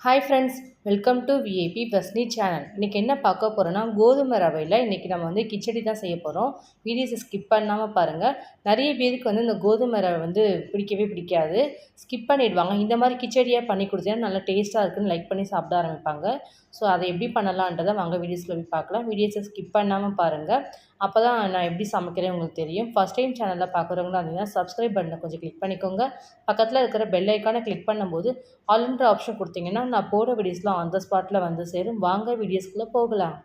Hi friends welcome to VIP பஸ்னி channel இன்றைக்கி என்ன பார்க்க போகிறோன்னா கோதுமை ரவையில் இன்றைக்கி நம்ம வந்து கிச்சடி தான் செய்ய போகிறோம் வீடியோஸை ஸ்கிப் பண்ணாமல் பாருங்கள் நிறைய பேருக்கு வந்து இந்த கோதுமை ரவை வந்து பிடிக்கவே பிடிக்காது. ஸ்கிப் பண்ணிடுவாங்க. இந்த மாதிரி கிச்சடியாக பண்ணி கொடுத்தீங்கன்னா நல்லா டேஸ்ட்டாக இருக்குன்னு லைக் பண்ணி சாப்பிட ஆரம்பிப்பாங்க. ஸோ அதை எப்படி பண்ணலான்றதை வாங்க வீடியோஸில் போய் பார்க்கலாம். வீடியோஸை ஸ்கிப் பண்ணாமல் பாருங்கள் அப்போ தான் நான் எப்படி சமைக்கிறேன் உங்களுக்கு தெரியும். ஃபஸ்ட் டைம் சேனலில் பார்க்குறவங்களா இருந்தீங்கன்னா சப்ஸ்கிரைப் பட்டனை கொஞ்சம் கிளிக் பண்ணிக்கோங்க. பக்கத்தில் இருக்கிற பெல் ஐக்கானை கிளிக் பண்ணும்போது ஆல்ன்ற ஆப்ஷன் கொடுத்தீங்கன்னா நான் போட வீடியோஸ்லாம் அந்த ஸ்பாட்டில் வந்து சேரும். வாங்க வீடியோஸ்குள்ளே போகலாம்.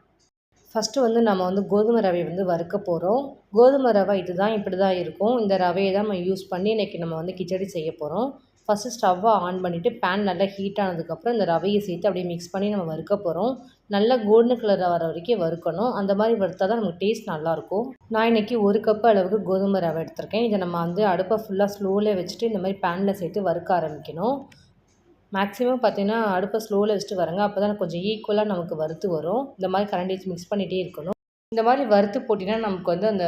ஃபஸ்ட்டு வந்து நம்ம வந்து கோதுமை ரவையை வந்து வறுக்க போகிறோம் கோதுமை ரவை இது தான் இப்படி தான் இருக்கும். இந்த ரவையை தான் நம்ம யூஸ் பண்ணி இன்றைக்கி நம்ம வந்து கிச்சடி செய்ய போகிறோம் ஃபஸ்ட்டு ஸ்டவ்வை ஆன் பண்ணிவிட்டு பேன் நல்லா ஹீட் ஆனதுக்கப்புறம் இந்த ரவையை சேர்த்து அப்படியே மிக்ஸ் பண்ணி நம்ம வறுக்க போகிறோம் நல்லா கோல்டன் கலர் வர வரைக்கும் வறுக்கணும். அந்த மாதிரி வறுத்தா தான் நமக்கு டேஸ்ட் நல்லாயிருக்கும் நான் இன்றைக்கி ஒரு கப் அளவுக்கு கோதுமை ரவை எடுத்திருக்கேன். இதை நம்ம வந்து அடுப்பை ஃபுல்லாக ஸ்லோவில் வச்சுட்டு இந்த மாதிரி பேனில் சேர்த்து வறுக்க ஆரம்பிக்கணும். மேக்ஸிமம் பார்த்திங்கன்னா அடுப்பை ஸ்லோவில் வச்சுட்டு வரங்க அப்போ தான் கொஞ்சம் ஈக்குவலாக நமக்கு வறுத்து வரும். இந்த மாதிரி கரண்டி வச்சு மிக்ஸ் பண்ணிகிட்டே இருக்கணும். இந்த மாதிரி வறுத்து போட்டிங்கன்னா நமக்கு வந்து அந்த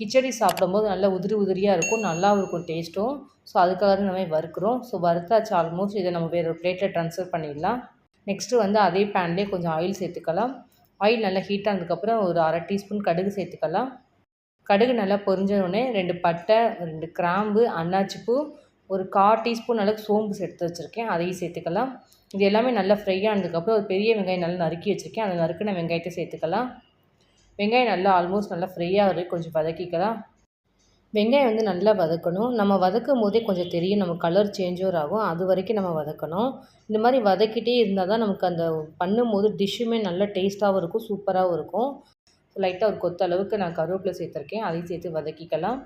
கிச்சடி சாப்பிடும்போது நல்லா உதிரி உதிரியாக இருக்கும். நல்லாவும் இருக்கும் டேஸ்ட்டும் ஸோ அதுக்காக தான் நம்ம வறுக்கிறோம். ஸோ வறுத்தாச்சு ஆல்மோஸ்ட் இதை நம்ம வேறு ஒரு பிளேட்டில் ட்ரான்ஸ்ஃபர் பண்ணிடலாம். நெக்ஸ்ட்டு வந்து அதே பேன்லேயே கொஞ்சம் ஆயில் சேர்த்துக்கலாம். ஆயில் நல்லா ஹீட் ஆனதுக்கப்புறம் ஒரு அரை டீஸ்பூன் கடுகு சேர்த்துக்கலாம். கடுகு நல்லா பொரிஞ்சோடனே ரெண்டு பட்டை ரெண்டு கிராம்பு அன்னாச்சிப்பூ ஒரு கால் டீஸ்பூன் அளவுக்கு சோம்பு சேர்த்து வச்சுருக்கேன். அதையும் சேர்த்துக்கலாம். இது எல்லாமே நல்லா ஃப்ரை ஆனதுக்கப்புறம் ஒரு பெரிய வெங்காயம் நல்லா நறுக்கி வச்சுருக்கேன். அந்த நறுக்கின வெங்காயத்தை சேர்த்துக்கலாம். வெங்காயம் நல்லா ஆல்மோஸ்ட் நல்லா ஃப்ரையாக வரைக்கும் கொஞ்சம் வதக்கிக்கலாம். வெங்காயம் வந்து நல்லா வதக்கணும். நம்ம வதக்கும் போதே கொஞ்சம் தெரியும் நம்ம கலர் சேஞ்சும் ஆகும். அது வரைக்கும் நம்ம வதக்கணும். இந்த மாதிரி வதக்கிட்டே இருந்தால் தான் நமக்கு அந்த பண்ணும்போது டிஷ்ஷுமே நல்லா டேஸ்ட்டாகவும் இருக்கும் சூப்பராகவும் இருக்கும். லைட்டாக ஒரு கொத்த அளவுக்கு நான் கருவேப்பிலை சேர்த்துருக்கேன். அதையும் சேர்த்து வதக்கிக்கலாம்.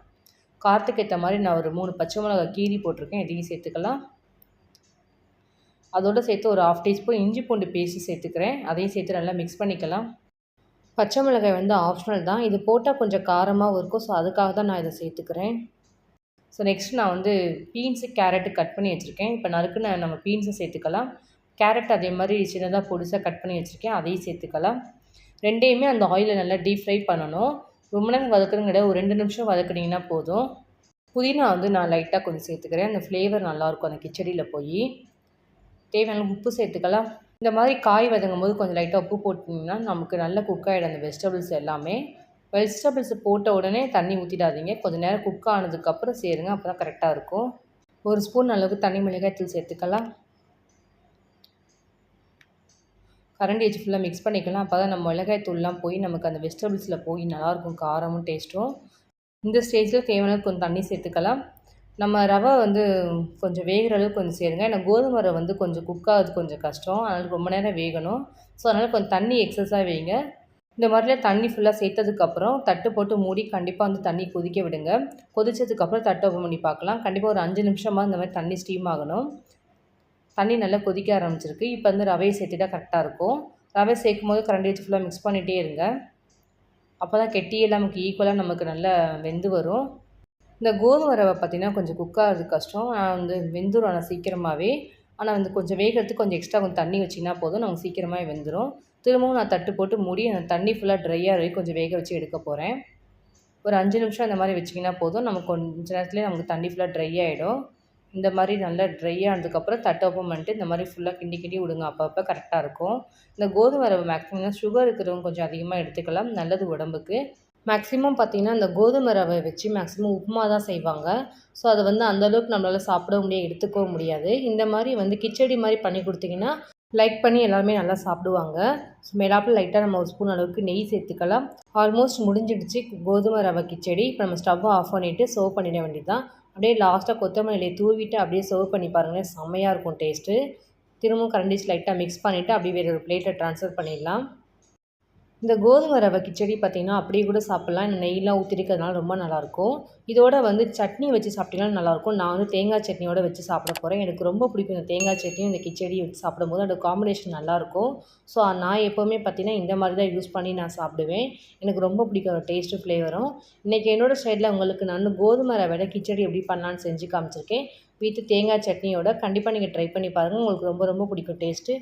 காரத்துக்கு ஏற்ற மாதிரி நான் ஒரு மூணு பச்சை மிளகா கீரி போட்டிருக்கேன். இதையும் சேர்த்துக்கலாம். அதோடு சேர்த்து ஒரு ஆஃப் டீஸ்பூன் இஞ்சி பூண்டு பேஸ்ட்டு சேர்த்துக்கிறேன். அதையும் சேர்த்து நல்லா மிக்ஸ் பண்ணிக்கலாம். பச்சை மிளகாய் வந்து ஆப்ஷனல் தான். இது போட்டால் கொஞ்சம் காரமாகவும் இருக்கும். ஸோ அதுக்காக தான் நான் இதை சேர்த்துக்கிறேன். ஸோ நெக்ஸ்ட் நான் வந்து பீன்ஸு கேரட்டு கட் பண்ணி வச்சுருக்கேன். இப்போ நறுக்குன்னு நம்ம பீன்ஸை சேர்த்துக்கலாம். கேரட் அதே மாதிரி சின்னதாக பொடிசாக கட் பண்ணி வச்சுருக்கேன். அதையும் சேர்த்துக்கலாம். ரெண்டையுமே அந்த ஆயிலில் நல்லா டீப் ஃப்ரை பண்ணணும். ரொம்ப நேரம் வதக்குறங்கிட ஒரு ரெண்டு நிமிஷம் வதக்குனிங்கன்னா போதும். புதினா வந்து நான் லைட்டாக கொஞ்சம் சேர்த்துக்கிறேன். அந்த ஃப்ளேவர் நல்லாயிருக்கும் அந்த கிச்சடியில் போய். தேவையான உப்பு சேர்த்துக்கலாம். இந்த மாதிரி காய் வதங்கும் போது கொஞ்சம் லைட்டாக உப்பு போட்டிங்கன்னா நமக்கு நல்ல குக் ஆகிடும் அந்த வெஜிடபிள்ஸ் எல்லாமே. வெஜிடபிள்ஸ் போட்ட உடனே தண்ணி ஊற்றிடாதீங்க கொஞ்சம் நேரம் குக் ஆனதுக்கப்புறம் சேருங்க அப்போ தான் கரெக்டாக இருக்கும். ஒரு ஸ்பூன் அளவுக்கு தனி மிளகாய் தூள் சேர்த்துக்கலாம். கரண்டி வச்சு ஃபுல்லாக மிக்ஸ் பண்ணிக்கலாம். அப்போ தான் நம்ம மிளகாய் தூள்லாம் போய் நமக்கு அந்த வெஜிடபிள்ஸில் போய் நல்லாயிருக்கும் காரமும் டேஸ்ட்டும் இந்த ஸ்டேஜில் தேவையான கொஞ்சம் தண்ணி சேர்த்துக்கலாம். நம்ம ரவை வந்து கொஞ்சம் வேகிற அளவுக்கு கொஞ்சம் சேருங்க. ஏன்னா கோதுமை ரவை வந்து கொஞ்சம் குக் ஆகுது கொஞ்சம் கஷ்டம். அதனால் ரொம்ப நேரம் வேகணும். ஸோ அதனால் கொஞ்சம் தண்ணி எக்ஸஸாக வைங்க. இந்த மாதிரிலாம் தண்ணி ஃபுல்லாக சேர்த்ததுக்கப்புறம் தட்டு போட்டு மூடி கண்டிப்பாக வந்து தண்ணி கொதிக்க விடுங்க. கொதித்ததுக்கப்புறம் தட்டு ஓப்பன் பண்ணி பார்க்கலாம். கண்டிப்பாக ஒரு அஞ்சு நிமிஷமாக இந்த மாதிரி தண்ணி ஸ்டீம் ஆகணும். தண்ணி நல்லா கொதிக்க ஆரம்பிச்சிருக்கு. இப்போ வந்து ரவையை சேர்த்துட்டா கரெக்டாக இருக்கும். ரவை சேர்க்கும் போது கரண்டி வச்சு ஃபுல்லாக மிக்ஸ் பண்ணிகிட்டே இருங்க. அப்போ தான் கெட்டியெல்லாம் நமக்கு ஈக்குவலாக நமக்கு நல்லா வெந்து வரும். இந்த கோதுமை ரவை பார்த்திங்கன்னா கொஞ்சம் குக் ஆகிறது கஷ்டம். நான் வந்து வெந்துடும் ஆனால் சீக்கிரமாகவே ஆனால் வந்து கொஞ்சம் வேகிறதுக்கு கொஞ்சம் எக்ஸ்ட்ரா கொஞ்சம் தண்ணி வச்சிங்கன்னா போதும். நமக்கு சீக்கிரமாக வெந்துடும் திரும்பவும் நான் தட்டு போட்டு மூடி அந்த தண்ணி ஃபுல்லாக ட்ரையாக வரைக்கும் கொஞ்சம் வேக வச்சு எடுக்க போகிறேன் ஒரு அஞ்சு நிமிஷம் இந்த மாதிரி வச்சிங்கன்னா போதும். நமக்கு கொஞ்ச நேரத்துலேயே நமக்கு தண்ணி ஃபுல்லாக ட்ரை ஆகிடும் இந்த மாதிரி நல்லா ட்ரை ஆனதுக்கப்புறம் தட்டை ஓப்பன் பண்ணிட்டு இந்த மாதிரி ஃபுல்லாக கிண்டி கிண்டி விடுங்க. அப்பப்போ கரெக்டாக இருக்கும். இந்த கோதுமை ரவை மேக்ஸிமம் சுகர் இருக்கிறவங்க கொஞ்சம் அதிகமாக எடுத்துக்கலாம். நல்லது உடம்புக்கு. மேக்ஸிமம் பார்த்திங்கன்னா இந்த கோதுமை ரவை வச்சு மேக்ஸிமம் உப்புமா தான் செய்வாங்க. ஸோ அதை வந்து அந்தளவுக்கு நம்மளால் சாப்பிட முடியாது எடுத்துக்கவும் முடியாது. இந்த மாதிரி வந்து கிச்சடி மாதிரி பண்ணி கொடுத்தீங்கன்னா லைக் பண்ணி எல்லாருமே நல்லா சாப்பிடுவாங்க. ஸோ மேலாப்பில் லைட்டாக நம்ம ஒரு ஸ்பூன் அளவுக்கு நெய் சேர்த்துக்கலாம். ஆல்மோஸ்ட் முடிஞ்சிடுச்சு கோதுமை ரவை கிச்சடி. இப்போ நம்ம ஸ்டவ்வை ஆஃப் பண்ணிவிட்டு சர்வ் பண்ணிட வேண்டியது தான் அப்படியே லாஸ்ட்டாக கொத்தமல்லியை தூவிட்டு அப்படியே சர்வ் பண்ணி பாருங்களேன். செம்மையாக இருக்கும் டேஸ்ட்டு திரும்பவும் கரண்டிஸ் லைட்டாக மிக்ஸ் பண்ணிவிட்டு அப்படியே வேறு ஒரு பிளேட்டில் ட்ரான்ஸ்ஃபர் பண்ணிடலாம். இந்த கோதுமை ரவை கிச்சடி பார்த்திங்கன்னா அப்படியே கூட சாப்பிட்லாம். இந்த நெய்லாம் ஊற்றிருக்கிறதுனால ரொம்ப நல்லாயிருக்கும். இதோட வந்து சட்னி வச்சு சாப்பிட்டீங்கன்னா நல்லாயிருக்கும். நான் வந்து தேங்காய் சட்னியோட வச்சு சாப்பிட போகிறேன் எனக்கு ரொம்ப பிடிக்கும் இந்த தேங்காய் சட்னி இந்த கிச்சடி வச்சு சாப்பிடும்போது. அந்த காம்பினேஷன் நல்லாயிருக்கும். ஸோ நான் எப்போவுமே பார்த்திங்கன்னா இந்த மாதிரி தான் யூஸ் பண்ணி நான் சாப்பிடுவேன். எனக்கு ரொம்ப பிடிக்கும் டேஸ்ட்டு ஃப்ளேவரும் இன்றைக்கி என்னோடய சைடில் உங்களுக்கு நான் கோதுமை ரவையோட கிச்சடி எப்படி பண்ணலான்னு செஞ்சு காமிச்சிருக்கேன். வீட்டு தேங்காய் சட்னியோட கண்டிப்பாக நீங்கள் ட்ரை பண்ணி பாருங்கள் உங்களுக்கு ரொம்ப ரொம்ப பிடிக்கும் டேஸ்ட்டு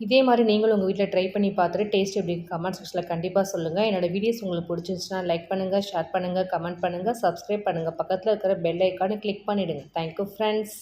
இதே மாதிரி நீங்களும் உங்கள் வீட்டில் ட்ரை பண்ணி பார்த்துட்டு டேஸ்ட் எப்படி கமெண்ட் செக்ஷனில் கண்டிப்பாக சொல்லுங்கள் என்னோடய வீடியோஸ் உங்களுக்கு பிடிச்சிருந்துச்சுன்னா லைக் பண்ணுங்கள் ஷேர் பண்ணுங்கள் கமெண்ட் பண்ணுங்கள் சப்ஸ்கிரைப் பண்ணுங்கள் பக்கத்தில் இருக்கிற பெல் ஐக்கானை கிளிக் பண்ணிவிடுங்க தேங்க்யூ ஃப்ரெண்ட்ஸ்